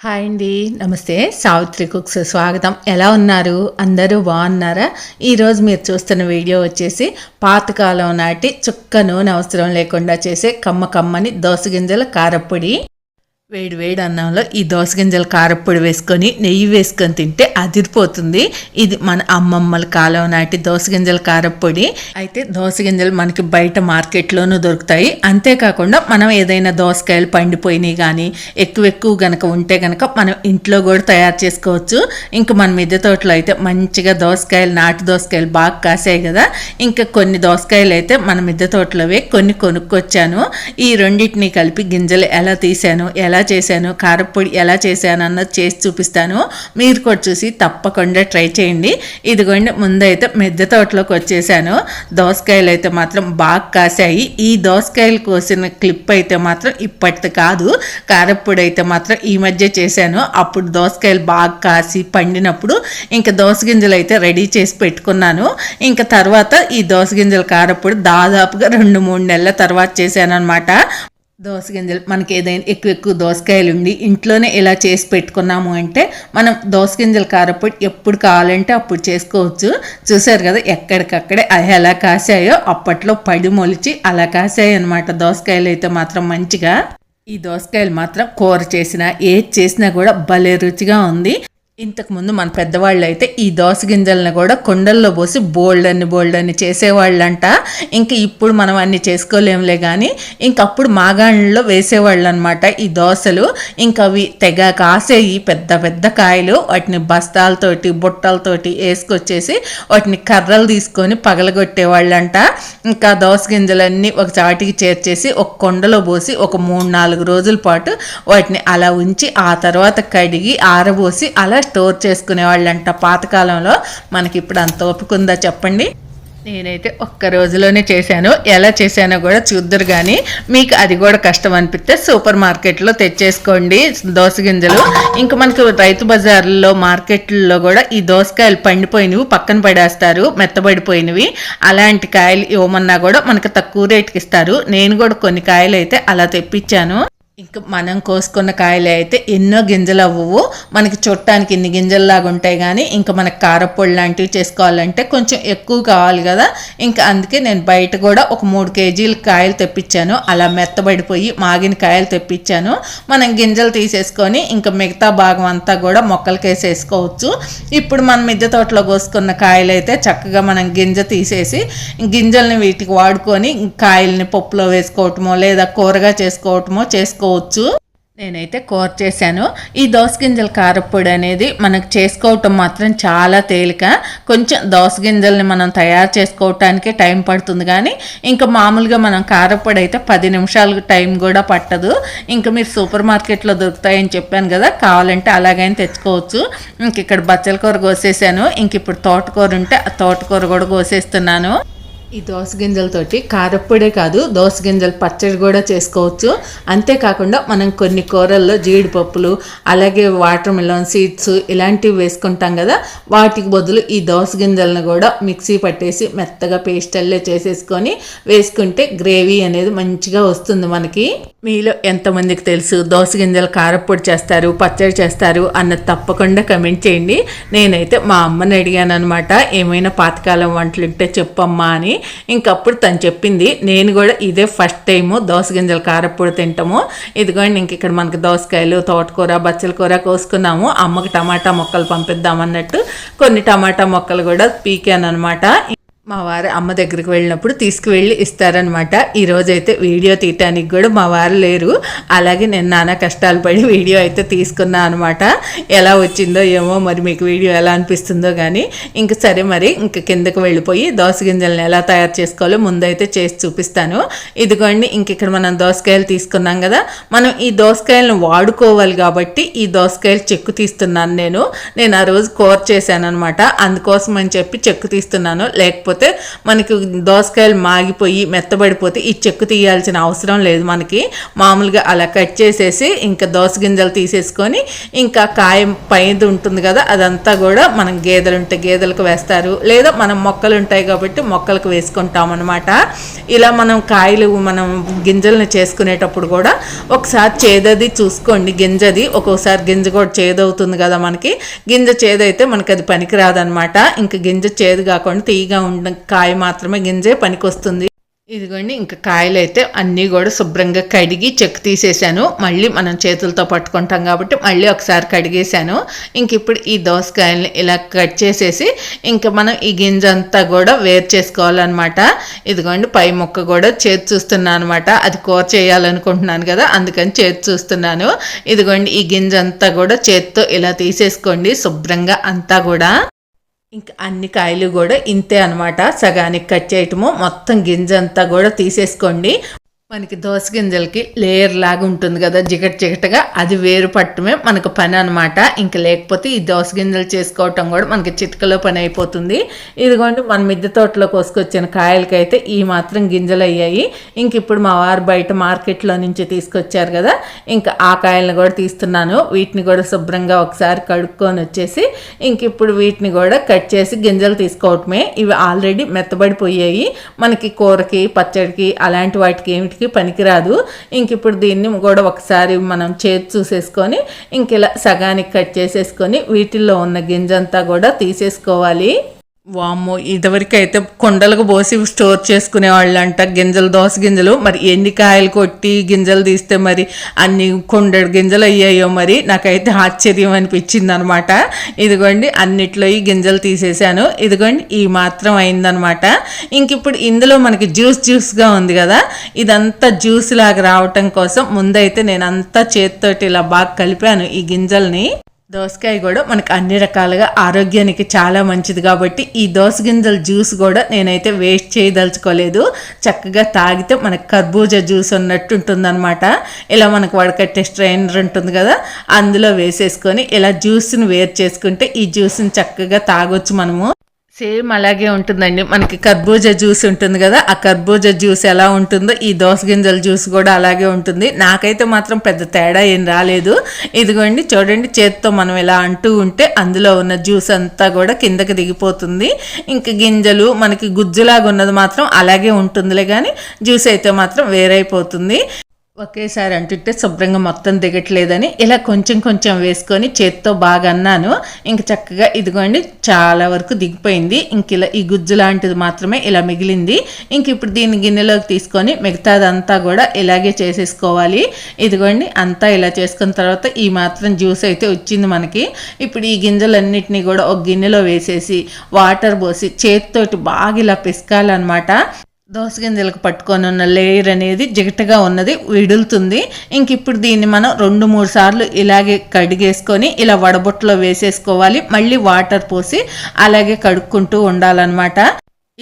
Hi అండి. నమస్తే. Savitri cooks స్వాగతం. ఎలా ఉన్నారు? అందరూ బాగున్నారా? ఈరోజు మీరు చూస్తున్న వీడియో వచ్చేసి పాతకాలం నాటి చుక్క నూనె అవసరం లేకుండా చేసే కమ్మ కమ్మని దోసగింజల కారపొడి. వేడి వేడి అన్నంలో ఈ దోసగింజల కారప్పొడి వేసుకొని నెయ్యి వేసుకొని తింటే అదిరిపోతుంది. ఇది మన అమ్మమ్మల కాలం నాటి దోసగింజల కారప్పొడి అయితే దోసగింజలు మనకి బయట మార్కెట్లోనూ దొరుకుతాయి. అంతేకాకుండా మనం ఏదైనా దోసకాయలు పండిపోయినాయి కానీ ఎక్కువ ఎక్కువ గనక ఉంటే గనక మనం ఇంట్లో కూడా తయారు చేసుకోవచ్చు. ఇంకా మన మిద్దె తోటలో అయితే మంచిగా దోసకాయలు నాటు దోసకాయలు బాగా కాసాయి కదా. ఇంకా కొన్ని దోసకాయలు అయితే మన మిద్దె తోటలోవే కొన్ని కొనుక్కొచ్చాను. ఈ రెండింటిని కలిపి గింజలు ఎలా తీసాను ఎలా చేశాను కారపొడి ఎలా చేశాను అన్నది చేసి చూపిస్తాను. మీరు కూడా చూసి తప్పకుండా ట్రై చేయండి. ఇదిగోండి ముందైతే మిద్దె తోటలోకి వచ్చేసాను. దోసకాయలు అయితే మాత్రం బాగా కాసాయి ఈ దోసకాయలు కోసిన క్లిప్ అయితే మాత్రం ఇప్పటిది కాదు. కారప్పొడి అయితే మాత్రం ఈ మధ్య చేశాను. అప్పుడు దోసకాయలు బాగా కాసి పండినప్పుడు ఇంకా దోస గింజలు అయితే రెడీ చేసి పెట్టుకున్నాను. ఇంకా తర్వాత ఈ దోస గింజల కారపొడి దాదాపుగా రెండు మూడు నెలల తర్వాత చేశాను అనమాట దోస గింజలు మనకి ఏదైనా ఎక్కువ ఎక్కువ దోసకాయలు ఉండి ఇంట్లోనే ఇలా చేసి పెట్టుకున్నాము అంటే మనం దోస గింజలు కారపొడి ఎప్పుడు కావాలంటే అప్పుడు చేసుకోవచ్చు. చూసారు కదా ఎక్కడికక్కడే అవి ఎలా కాసాయో అప్పట్లో పడి మొలిచి అలా కాసాయి అనమాట దోసకాయలు అయితే మాత్రం మంచిగా. ఈ దోసకాయలు మాత్రం కూర చేసినా ఏది చేసినా కూడా భలే రుచిగా ఉంది. ఇంతకుముందు మన పెద్దవాళ్ళు అయితే ఈ దోస గింజలను కూడా కొండల్లో పోసి బోల్డ్ అని బోల్డ్ అని చేసేవాళ్ళంట. ఇంకా ఇప్పుడు మనం అన్ని చేసుకోలేములే కానీ ఇంకప్పుడు మాగాణంలో వేసేవాళ్ళు అనమాట ఈ దోశలు ఇంకా అవి తెగ కాసేయి పెద్ద పెద్ద కాయలు వాటిని బస్తాలతోటి బుట్టలతోటి వేసుకొచ్చేసి వాటిని కర్రలు తీసుకొని పగలగొట్టేవాళ్ళంట. ఇంకా దోస గింజలన్నీ ఒక చాటికి చేర్చేసి ఒక కొండలో పోసి ఒక మూడు నాలుగు రోజుల పాటు వాటిని అలా ఉంచి ఆ తర్వాత కడిగి ఆరబోసి అలా స్టోర్ చేసుకునేవాళ్ళంట పాతకాలంలో. మనకి ఇప్పుడు అంత ఒప్పుకుందా చెప్పండి? నేనైతే ఒక్క రోజులోనే చేశాను. ఎలా చేశానో కూడా చూద్దరు కానీ మీకు అది కూడా కష్టం అనిపిస్తే సూపర్ మార్కెట్లో తెచ్చేసుకోండి దోస గింజలు. ఇంకా మనకు రైతు బజార్లో మార్కెట్లో కూడా ఈ దోసకాయలు పండిపోయినవి పక్కన పడేస్తారు మెత్తబడిపోయినవి. అలాంటి కాయలు ఇవ్వమన్నా కూడా మనకు తక్కువ రేటుకి ఇస్తారు. నేను కూడా కొన్ని కాయలు అయితే అలా తెప్పించాను. ఇంకా మనం కోసుకున్న కాయలు అయితే ఎన్నో గింజలు అవ్వవు. మనకి చుట్టానికి ఇన్ని గింజల్లాగా ఉంటాయి కానీ ఇంకా మనకి కారపొడి లాంటివి చేసుకోవాలంటే కొంచెం ఎక్కువ కావాలి కదా. ఇంకా అందుకే నేను బయట కూడా ఒక మూడు కేజీల కాయలు తెప్పించాను. అలా మెత్తబడిపోయి మాగిన కాయలు తెప్పించాను. మనం గింజలు తీసేసుకొని ఇంకా మిగతా భాగం అంతా కూడా మొక్కలకి వేసేసుకోవచ్చు ఇప్పుడు మన మిద్దె తోటలో కోసుకున్న కాయలు అయితే చక్కగా మనం గింజ తీసేసి గింజల్ని వీటికి వాడుకొని కాయల్ని పప్పులో వేసుకోవటమో లేదా కూరగా చేసుకోవటమో చేసుకోవచ్చు. నేనైతే కోర్ చేశాను. ఈ దోస గింజల కారపొడి అనేది మనకు చేసుకోవటం మాత్రం చాలా తేలిక. కొంచెం దోస గింజల్ని మనం తయారు చేసుకోవటానికి టైం పడుతుంది కానీ ఇంకా మామూలుగా మనం కారపొడి అయితే పది నిమిషాలు టైం కూడా పట్టదు. ఇంకా మీరు సూపర్ మార్కెట్లో దొరుకుతాయని చెప్పాను కదా కావాలంటే అలాగైనా తెచ్చుకోవచ్చు. ఇంక ఇక్కడ బచ్చల కూర కోసేసాను. ఇంక ఇప్పుడు తోటకూర ఉంటే ఆ తోటకూర కూడా కోసేస్తున్నాను. ఈ దోస గింజలతోటి కారప్పొడే కాదు దోస గింజలు పచ్చడి కూడా చేసుకోవచ్చు. అంతేకాకుండా మనం కొన్ని కూరల్లో జీడిపప్పులు అలాగే వాటర్ మిలన్ సీడ్స్ ఇలాంటివి వేసుకుంటాం కదా వాటికి బదులు ఈ దోస గింజలను కూడా మిక్సీ పట్టేసి మెత్తగా పేస్టల్లే చేసేసుకొని వేసుకుంటే గ్రేవీ అనేది మంచిగా వస్తుంది మనకి. మీలో ఎంతమందికి తెలుసు దోస గింజలు కారప్పొడి చేస్తారు పచ్చడి చేస్తారు అన్నది తప్పకుండా కమెంట్ చేయండి. నేనైతే మా అమ్మని అడిగాను అనమాట ఏమైనా పాతకాలం వంటలు ఉంటే చెప్పమ్మా అని. ఇంకప్పుడు తను చెప్పింది నేను కూడా ఇదే ఫస్ట్ టైము దోస గింజలు కారపొడి తింటాము. ఇదిగోండి ఇంక ఇక్కడ మనకి దోసకాయలు తోటకూర బచ్చల కూర కోసుకున్నాము. అమ్మకి టమాటా మొక్కలు పంపిద్దాం అన్నట్టు కొన్ని టమాటా మొక్కలు కూడా పీకాను అనమాట మా వారు అమ్మ దగ్గరికి వెళ్ళినప్పుడు తీసుకువెళ్ళి ఇస్తారనమాట ఈరోజు అయితే వీడియో తీయటానికి కూడా మా వారు లేరు. అలాగే నేను నానా కష్టాలు పడి వీడియో అయితే తీసుకున్నా అనమాట ఎలా వచ్చిందో ఏమో మరి మీకు వీడియో ఎలా అనిపిస్తుందో కానీ ఇంక సరే మరి ఇంక కిందకి వెళ్ళిపోయి దోస గింజలను ఎలా తయారు చేసుకోవాలో ముందైతే చేసి చూపిస్తాను. ఇదిగోండి ఇంక ఇక్కడ మనం దోసకాయలు తీసుకున్నాం కదా. మనం ఈ దోసకాయలను వాడుకోవాలి కాబట్టి ఈ దోసకాయలు చెక్కు తీస్తున్నాను నేను. నేను ఆ రోజు కూర చేశాను అనమాట అందుకోసం అని చెప్పి చెక్కు తీస్తున్నాను. లేకపోతే లేకపోతే మనకి దోసకాయలు మాగిపోయి మెత్తబడిపోతే ఈ చెక్కు తీయాల్సిన అవసరం లేదు మనకి. మామూలుగా అలా కట్ చేసేసి ఇంకా దోస గింజలు తీసేసుకొని ఇంకా కాయ పైది ఉంటుంది కదా అదంతా కూడా మనం గేదెలు ఉంటే గేదెలకు వేస్తారు. లేదా మనం మొక్కలు ఉంటాయి కాబట్టి మొక్కలకు వేసుకుంటాం అనమాట ఇలా మనం కాయలు మనం గింజలను చేసుకునేటప్పుడు కూడా ఒకసారి చేదది చూసుకోండి. గింజది ఒక్కోసారి గింజ కూడా చేదవుతుంది కదా మనకి. గింజ చేదైతే మనకి అది పనికిరాదనమాట ఇంకా గింజ చేదు కాకుండా తీయగా ఉన్న కాయ మాత్రమే గింజే పనికొస్తుంది. ఇదిగోండి ఇంకా కాయలు అయితే అన్నీ కూడా శుభ్రంగా కడిగి చెక్ తీసేసాను. మళ్ళీ మనం చేతులతో పట్టుకుంటాం కాబట్టి మళ్ళీ ఒకసారి కడిగేసాను. ఇంక ఇప్పుడు ఈ దోసకాయల్ని ఇలా కట్ చేసేసి ఇంకా మనం ఈ గింజ అంతా కూడా వేరు చేసుకోవాలన్నమాట. ఇదిగోండి పై మొక్క కూడా చేతి చూస్తున్నాను అనమాట అది కూర చేయాలనుకుంటున్నాను కదా అందుకని చేతి చూస్తున్నాను. ఇదిగోండి ఈ గింజ అంతా కూడా చేతితో ఇలా తీసేసుకోండి శుభ్రంగా అంతా కూడా. ఇంకా అన్ని కాయలు కూడా ఇంతే అనమాట సగానికి కట్ చేయటము మొత్తం గింజ అంతా కూడా తీసేసుకోండి. మనకి దోస గింజలకి లేయర్ లాగా ఉంటుంది కదా జిగట్ జిగటగా అది వేరు పట్టమే మనకు పని అనమాట ఇంకా లేకపోతే ఈ దోస గింజలు చేసుకోవటం కూడా మనకి చిటికలో పని అయిపోతుంది. ఇదిగోండి మన మిద్దె తోటలో కోసుకొచ్చిన కాయలకైతే ఈ మాత్రం గింజలు అయ్యాయి. ఇంక ఇప్పుడు మా వారు బయట మార్కెట్లో నుంచి తీసుకొచ్చారు కదా ఇంకా ఆ కాయలను కూడా తీస్తున్నాను. వీటిని కూడా శుభ్రంగా ఒకసారి కడుక్కొని వచ్చేసి ఇంక ఇప్పుడు వీటిని కూడా కట్ చేసి గింజలు తీసుకోవటమే. ఇవి ఆల్రెడీ మెత్తబడిపోయాయి. మనకి కూరకి పచ్చడికి అలాంటి వాటికి ఏమిటి వీటికి పనికిరాదు. ఇంక ఇప్పుడు దీన్ని కూడా ఒకసారి మనం చేతి చూసేసుకొని ఇంక ఇలా సగానికి కట్ చేసేసుకొని వీటిల్లో ఉన్న గింజంతా కూడా తీసేసుకోవాలి. వామ్మో ఇదివరకైతే కొండలకు పోసి స్టోర్ చేసుకునే వాళ్ళు అంట గింజలు దోస గింజలు. మరి ఎన్ని కాయలు కొట్టి గింజలు తీస్తే మరి అన్ని కొండడు గింజలు అయ్యాయో మరి నాకైతే ఆశ్చర్యం అనిపించింది అనమాట ఇదిగోండి అన్నిట్లో ఈ గింజలు తీసేసాను ఇదిగోండి ఈ మాత్రం అయిందనమాట. ఇంక ఇప్పుడు ఇందులో మనకి జ్యూస్ జ్యూస్గా ఉంది కదా ఇదంతా జ్యూస్ లాగా రావటం కోసం ముందైతే నేను అంతా చేతితోటి ఇలా బాగా కలిపాను ఈ గింజల్ని. దోసకాయ కూడా మనకు అన్ని రకాలుగా ఆరోగ్యానికి చాలా మంచిది కాబట్టి ఈ దోస గింజల జ్యూస్ కూడా నేనైతే వేస్ట్ చేయదలుచుకోలేదు. చక్కగా తాగితే మనకు కర్బూజా జ్యూస్ ఉన్నట్టు ఉంటుందన్నమాట. ఇలా మనకు వడకట్టే స్ట్రైనర్ ఉంటుంది కదా అందులో వేసేసుకొని ఇలా జ్యూస్ని వేరు చేసుకుంటే ఈ జ్యూస్ని చక్కగా తాగొచ్చు మనము. సేమ్ అలాగే ఉంటుందండి. మనకి కర్బూజా జ్యూస్ ఉంటుంది కదా ఆ కర్బూజా జ్యూస్ ఎలా ఉంటుందో ఈ దోస గింజల జ్యూస్ కూడా అలాగే ఉంటుంది. నాకైతే మాత్రం పెద్ద తేడా ఏం రాలేదు. ఇదిగోండి చూడండి చేత్తో మనం ఇలా అంటూ ఉంటే అందులో ఉన్న జ్యూస్ అంతా కూడా కిందకి దిగిపోతుంది. ఇంక గింజలు మనకి గుజ్జులాగా ఉన్నది మాత్రం అలాగే ఉంటుందిలే కానీ జ్యూస్ అయితే మాత్రం వేరైపోతుంది. ఒకేసారి అంటుంటే శుభ్రంగా మొత్తం దిగట్లేదని ఇలా కొంచెం కొంచెం వేసుకొని చేత్తో బాగా అన్నాను. ఇంక చక్కగా ఇదిగోండి చాలా వరకు దిగిపోయింది. ఇంక ఇలా ఈ గుజ్జు లాంటిది మాత్రమే ఇలా మిగిలింది. ఇంక ఇప్పుడు దీన్ని గిన్నెలోకి తీసుకొని మిగతాదంతా కూడా ఇలాగే చేసేసుకోవాలి. ఇదిగోండి అంతా ఇలా చేసుకున్న తర్వాత ఈ మాత్రం జ్యూస్ అయితే వచ్చింది మనకి. ఇప్పుడు ఈ గింజలన్నిటినీ కూడా ఒక గిన్నెలో వేసేసి వాటర్ పోసి చేత్తోటి బాగా ఇలా పిసకాలన్నమాట. దోస గింజలకు పట్టుకొని ఉన్న లేయర్ అనేది జిగటగా ఉన్నది విడులుతుంది. ఇంక ఇప్పుడు దీన్ని మనం రెండు మూడు సార్లు ఇలాగే కడిగేసుకొని ఇలా వడబొట్టలో వేసేసుకోవాలి. మళ్ళీ వాటర్ పోసి అలాగే కడుక్కుంటూ ఉండాలన్నమాట.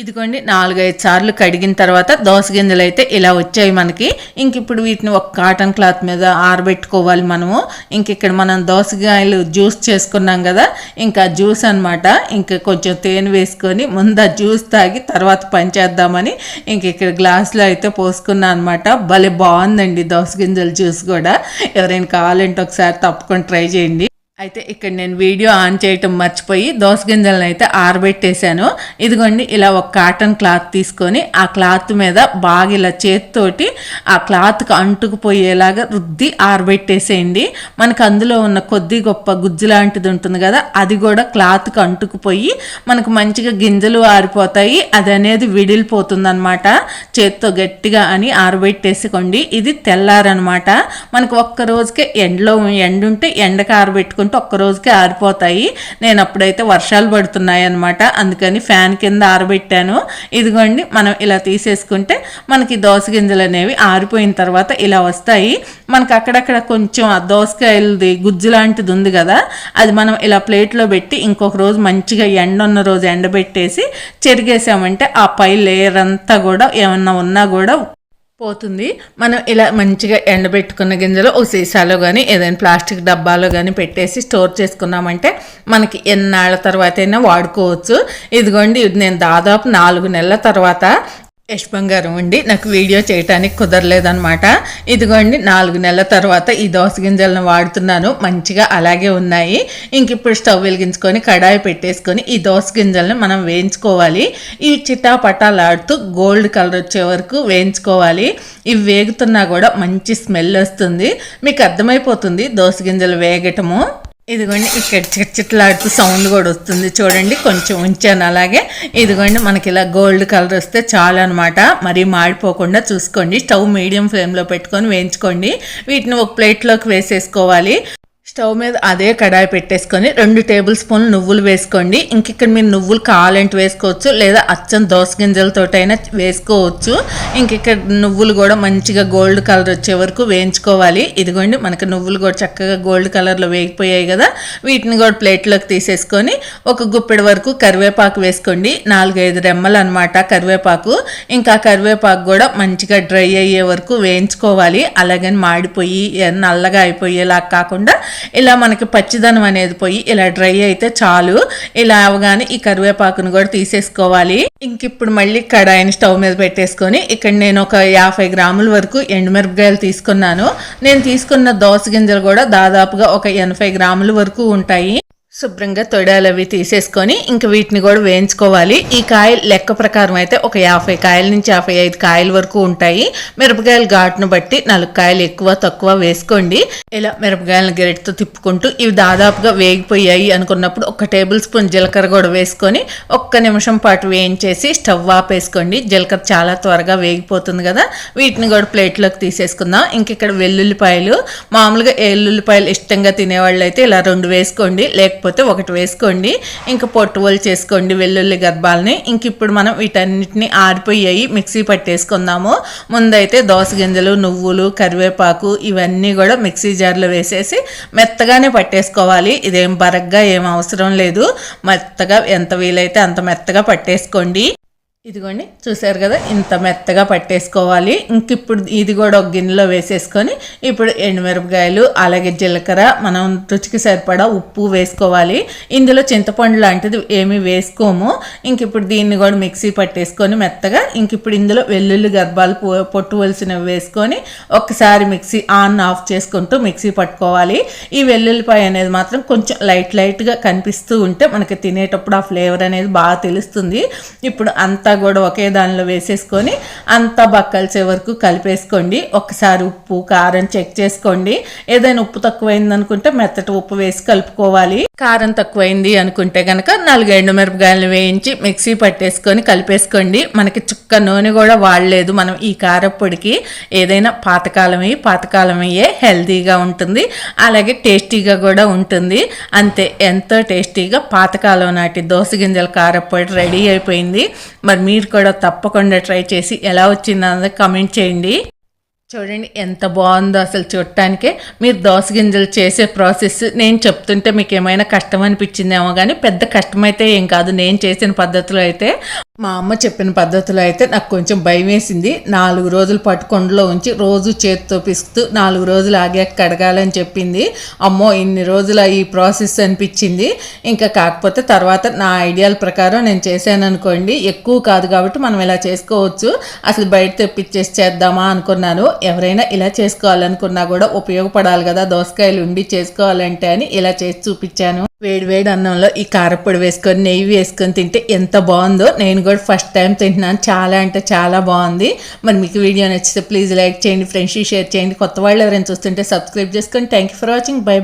ఇదిగోండి నాలుగైదు సార్లు కడిగిన తర్వాత దోస గింజలు అయితే ఇలా వచ్చాయి మనకి. ఇంక ఇప్పుడు వీటిని ఒక కాటన్ క్లాత్ మీద ఆరబెట్టుకోవాలి మనము. ఇంక ఇక్కడ మనం దోసకాయలు జ్యూస్ చేసుకున్నాం కదా ఇంకా జ్యూస్ అనమాట ఇంకా కొంచెం తేనె వేసుకొని ముందు జ్యూస్ తాగి తర్వాత పనిచేద్దామని ఇంక ఇక్కడ గ్లాసులో అయితే పోసుకున్నాను అనమాట భలే బాగుందండి దోస గింజల జ్యూస్ కూడా. ఎవరైనా కావాలంటే ఒకసారి తప్పకుండా ట్రై చేయండి. అయితే ఇక్కడ నేను వీడియో ఆన్ చేయటం మర్చిపోయి దోస గింజలను అయితే ఆరబెట్టేశాను. ఇదిగోండి ఇలా ఒక కాటన్ క్లాత్ తీసుకొని ఆ క్లాత్ మీద బాగా ఇలా చేతితోటి ఆ క్లాత్కి అంటుకుపోయేలాగా రుద్ది ఆరబెట్టేసేయండి. మనకు అందులో ఉన్న కొద్ది గొప్ప గుజ్జు లాంటిది ఉంటుంది కదా అది కూడా క్లాత్కి అంటుకుపోయి మనకు మంచిగా గింజలు ఆరిపోతాయి. అది అనేది విడిలిపోతుంది అనమాట చేత్తో గట్టిగా అని ఆరబెట్టేసుకోండి. ఇది తెల్లారనమాట మనకు ఒక్క రోజుకే ఎండలో ఎండుంటే ఎండకు ఆరబెట్టుకుని పెట్టుకుంటే ఒక్కరోజుకి ఆరిపోతాయి. నేను అప్పుడైతే వర్షాలు పడుతున్నాయి అనమాట అందుకని ఫ్యాన్ కింద ఆరబెట్టాను. ఇదిగోండి మనం ఇలా తీసేసుకుంటే మనకి దోస గింజలు అనేవి ఆరిపోయిన తర్వాత ఇలా వస్తాయి. మనకి అక్కడక్కడ కొంచెం ఆ దోసకాయలది గుజ్జు లాంటిది ఉంది కదా అది మనం ఇలా ప్లేట్లో పెట్టి ఇంకొక రోజు మంచిగా ఎండ ఉన్న రోజు ఎండబెట్టేసి చెరిగేసామంటే ఆ పై లేయర్ అంతా కూడా ఏమన్నా ఉన్నా కూడా పోతుంది. మనం ఇలా మంచిగా ఎండబెట్టుకున్న గింజలు ఒక సీసాలో కానీ ఏదైనా ప్లాస్టిక్ డబ్బాలో కానీ పెట్టేసి స్టోర్ చేసుకున్నామంటే మనకి ఎన్నాళ్ళ తర్వాత అయినా వాడుకోవచ్చు. ఇదిగోండి ఇది నేను దాదాపు నాలుగు నెలల తర్వాత యష్ బంగారం అండి. నాకు వీడియో చేయటానికి కుదరలేదనమాట ఇదిగోండి నాలుగు నెలల తర్వాత ఈ దోస గింజలను వాడుతున్నాను. మంచిగా అలాగే ఉన్నాయి. ఇంక ఇప్పుడు స్టవ్ వెలిగించుకొని కడాయి పెట్టేసుకొని ఈ దోస గింజలను మనం వేయించుకోవాలి. ఇవి చిటాపటాలాడుతూ గోల్డ్ కలర్ వచ్చే వరకు వేయించుకోవాలి. ఇవి వేగుతున్నా కూడా మంచి స్మెల్ వస్తుంది. మీకు అర్థమైపోతుంది దోస గింజలు వేగటము. ఇదిగోండి ఇక్కడ చిట్చిట్లాడుతూ సౌండ్ కూడా వస్తుంది. చూడండి కొంచెం ఉంచాను అలాగే. ఇదిగోండి మనకి ఇలా గోల్డ్ కలర్ వస్తే చాలు అనమాట మరీ మాడిపోకుండా చూసుకోండి. స్టవ్ మీడియం ఫ్లేమ్లో పెట్టుకొని వేయించుకోండి. వీటిని ఒక ప్లేట్లోకి వేసేసుకోవాలి. స్టవ్ మీద అదే కడాయి పెట్టేసుకొని రెండు టేబుల్ స్పూన్లు నువ్వులు వేసుకోండి. ఇంక ఇక్కడ మీరు నువ్వులు కావాలంటే వేసుకోవచ్చు లేదా అచ్చం దోస గింజలతోటైనా వేసుకోవచ్చు. ఇంక ఇక్కడ నువ్వులు కూడా మంచిగా గోల్డ్ కలర్ వచ్చే వరకు వేయించుకోవాలి. ఇదిగోండి మనకి నువ్వులు కూడా చక్కగా గోల్డ్ కలర్లో వేగిపోయాయి కదా. వీటిని కూడా ప్లేట్లోకి తీసేసుకొని ఒక గుప్పెడి వరకు కరివేపాకు వేసుకోండి. నాలుగైదు రెమ్మలు అనమాట కరివేపాకు. ఇంకా కరివేపాకు కూడా మంచిగా డ్రై అయ్యే వరకు వేయించుకోవాలి. అలాగని మాడిపోయి నల్లగా అయిపోయేలా కాకుండా ఇలా మనకి పచ్చిదనం అనేది పోయి ఇలా డ్రై అయితే చాలు. ఇలా అవగానే ఈ కరివేపాకును కూడా తీసేసుకోవాలి. ఇంక ఇప్పుడు మళ్ళీ కడాయిని స్టవ్ మీద పెట్టేసుకొని ఇక్కడ నేను ఒక యాభై గ్రాముల వరకు ఎండుమిరపకాయలు తీసుకున్నాను. నేను తీసుకున్న దోస గింజలు కూడా దాదాపుగా ఒక ఎనభై గ్రాముల వరకు ఉంటాయి. శుభ్రంగా తొడాలు అవి తీసేసుకొని ఇంక వీటిని కూడా వేయించుకోవాలి. ఈ కాయలు లెక్క ప్రకారం అయితే ఒక యాభై కాయల నుంచి యాభై ఐదు కాయల వరకు ఉంటాయి. మిరపకాయల ఘాటును బట్టి నాలుగు కాయలు ఎక్కువ తక్కువ వేసుకోండి. ఇలా మిరపకాయలను గెరెట్తో తిప్పుకుంటూ ఇవి దాదాపుగా వేగిపోయాయి అనుకున్నప్పుడు ఒక టేబుల్ స్పూన్ జీలకర్ర కూడా వేసుకొని ఒక్క నిమిషం పాటు వేయించేసి స్టవ్ ఆపేసుకోండి జీలకర్ర చాలా త్వరగా వేగిపోతుంది కదా. వీటిని కూడా ప్లేట్లోకి తీసేసుకుందాం. ఇంక ఇక్కడ వెల్లుల్లిపాయలు మామూలుగా ఎల్లుల్లిపాయలు ఇష్టంగా తినేవాళ్ళు అయితే ఇలా రెండు వేసుకోండి. లేకపోతే లేకపోతే ఒకటి వేసుకోండి. ఇంకా పొట్టువలు చేసుకోండి వెల్లుల్లి గర్భాలని. ఇంక ఇప్పుడు మనం వీటన్నిటిని ఆరిపోయాయి మిక్సీ పట్టేసుకుందాము. ముందైతే దోస గింజలు నువ్వులు కరివేపాకు ఇవన్నీ కూడా మిక్సీ జార్లో వేసేసి మెత్తగానే పట్టేసుకోవాలి. ఇదేం బరగ్గా ఏం అవసరం లేదు. మెత్తగా ఎంత వీలైతే అంత మెత్తగా పట్టేసుకోండి. ఇదిగోండి చూసారు కదా ఇంత మెత్తగా పట్టేసుకోవాలి. ఇంక ఇప్పుడు ఇది కూడా ఒక గిన్నెలో వేసేసుకొని ఇప్పుడు ఎండుమిరపకాయలు అలాగే జీలకర్ర మనం రుచికి సరిపడా ఉప్పు వేసుకోవాలి. ఇందులో చింతపండు లాంటిది ఏమీ వేసుకోము. ఇంక ఇప్పుడు దీన్ని కూడా మిక్సీ పట్టేసుకొని మెత్తగా ఇంక ఇప్పుడు ఇందులో వెల్లుల్లి గర్భాలు పొట్టువలసినవి వేసుకొని ఒక్కసారి మిక్సీ ఆన్ ఆఫ్ చేసుకుంటూ మిక్సీ పట్టుకోవాలి. ఈ వెల్లుల్లిపాయ అనేది మాత్రం కొంచెం లైట్ లైట్గా కనిపిస్తూ ఉంటే మనకి తినేటప్పుడు ఆ ఫ్లేవర్ అనేది బాగా తెలుస్తుంది. ఇప్పుడు అంతా కూడా ఒకే దానిలో వేసేసుకొని అంతా బక్కల్చే వరకు కలిపేసుకోండి. ఒకసారి ఉప్పు కారం చెక్ చేసుకోండి. ఏదైనా ఉప్పు తక్కువైంది అనుకుంటే మెత్తటి ఉప్పు వేసి కలుపుకోవాలి. కారం తక్కువైంది అనుకుంటే కనుక నాలుగు ఎండుమిరపకాయలు వేయించి మిక్సీ పట్టేసుకొని కలిపేసుకోండి. మనకి చుక్క నూనె కూడా వాడలేదు. మనం ఈ కారప్పొడికి ఏదైనా పాతకాలమే పాతకాలమయ్యే హెల్తీగా ఉంటుంది. అలాగే టేస్టీగా కూడా ఉంటుంది. అంతే ఎంతో టేస్టీగా పాతకాలం నాటి దోస గింజల కారప్పొడి రెడీ అయిపోయింది. మరి మీరు కూడా తప్పకుండా ట్రై చేసి ఎలా వచ్చిందన్నది కమెంట్ చేయండి. చూడండి ఎంత బాగుందో అసలు చూడటానికే. మీరు దోస గింజలు చేసే ప్రాసెస్ నేను చెప్తుంటే మీకు ఏమైనా కష్టం అనిపించిందేమో కానీ పెద్ద కష్టమైతే ఏం కాదు. నేను చేసిన పద్ధతిలో అయితే మా అమ్మ చెప్పిన పద్ధతిలో అయితే నాకు కొంచెం భయం వేసింది. నాలుగు రోజులు పట్టుకొండలో ఉంచి రోజు చేతితో పిసుకుతూ నాలుగు రోజులు ఆగాక కడగాలని చెప్పింది. అమ్మో ఇన్ని రోజులు ఈ ప్రాసెస్ అనిపించింది. ఇంకా కాకపోతే తర్వాత నా ఐడియాల ప్రకారం నేను చేశాను అనుకోండి. ఎక్కువ కాదు కాబట్టి మనం ఇలా చేసుకోవచ్చు. అసలు బయట తెప్పించేసి చేద్దామా అనుకున్నాను. ఎవరైనా ఇలా చేసుకోవాలనుకున్నా కూడా ఉపయోగపడాలి కదా దోసకాయలు ఉండి చేసుకోవాలంటే అని ఇలా చేసి చూపించాను. వేడి వేడి అన్నంలో ఈ కారపొడి వేసుకొని నెయ్యి వేసుకొని తింటే ఎంత బాగుందో నేను కూడా ఫస్ట్ టైం తింటున్నాను. చాలా అంటే చాలా బాగుంది. మరి మీకు వీడియో నచ్చితే ప్లీజ్ లైక్ చేయండి ఫ్రెండ్స్ షేర్ చేయండి. కొత్త వాళ్ళు ఎవరైనా చూస్తుంటే సబ్స్క్రైబ్ చేసుకోండి thank you for watching. Bye.